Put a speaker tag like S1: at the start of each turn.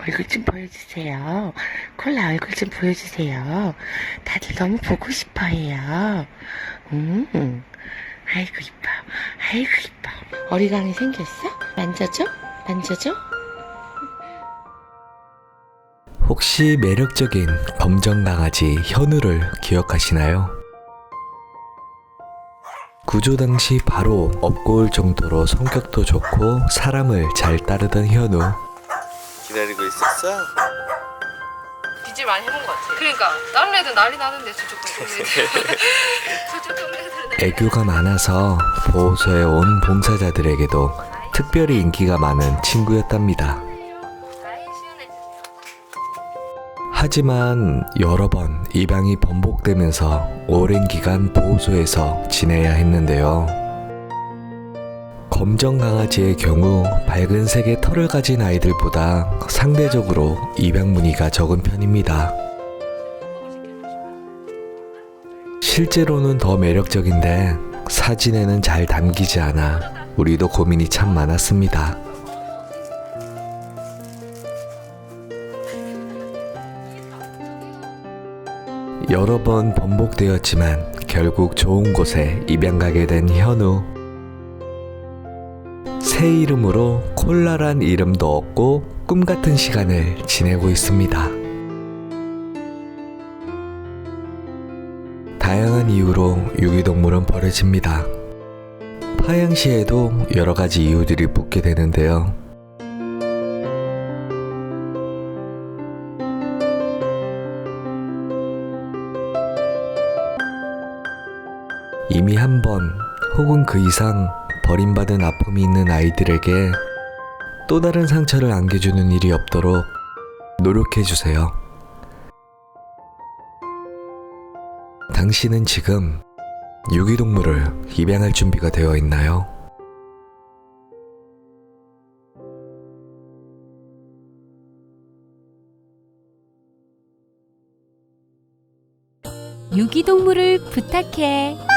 S1: 얼굴 좀 보여주세요. 콜라 얼굴 좀 보여주세요. 다들 너무 보고 싶어 해요. 음, 아이고, 이뻐. 아이고, 이뻐. 어리광이 생겼어? 만져줘? 만져줘?
S2: 혹시 매력적인 검정 강아지 현우를 기억하시나요? 구조 당시 바로 업고 올 정도로 성격도 좋고 사람을 잘 따르던 현우.
S3: 기다리고 있었어?
S4: 빚을 많이 해본 것 같아. 그러니까 다른 애들 난리 나는데 저쪽 동네 저쪽 동네 애들은
S2: 애교가 많아서 보호소에 온 봉사자들에게도 특별히 인기가 많은 친구였답니다. 하지만 여러 번 입양이 번복되면서 오랜 기간 보호소에서 지내야 했는데요. 검정 강아지의 경우 밝은 색의 털을 가진 아이들보다 상대적으로 입양 문의가 적은 편입니다. 실제로는 더 매력적인데 사진에는 잘 담기지 않아 우리도 고민이 참 많았습니다. 여러 번 번복되었지만 결국 좋은 곳에 입양 가게 된 현우. 새 이름으로 콜라란 이름도 얻고 꿈 같은 시간을 지내고 있습니다. 다양한 이유로 유기동물은 버려집니다. 파양시에도 여러 가지 이유들이 묻게 되는데요. 이미 한 번 혹은 그 이상 버림받은 아픔이 있는 아이들에게 또 다른 상처를 안겨주는 일이 없도록 노력해주세요. 당신은 지금 유기동물을 입양할 준비가 되어 있나요?
S5: 유기동물을 부탁해.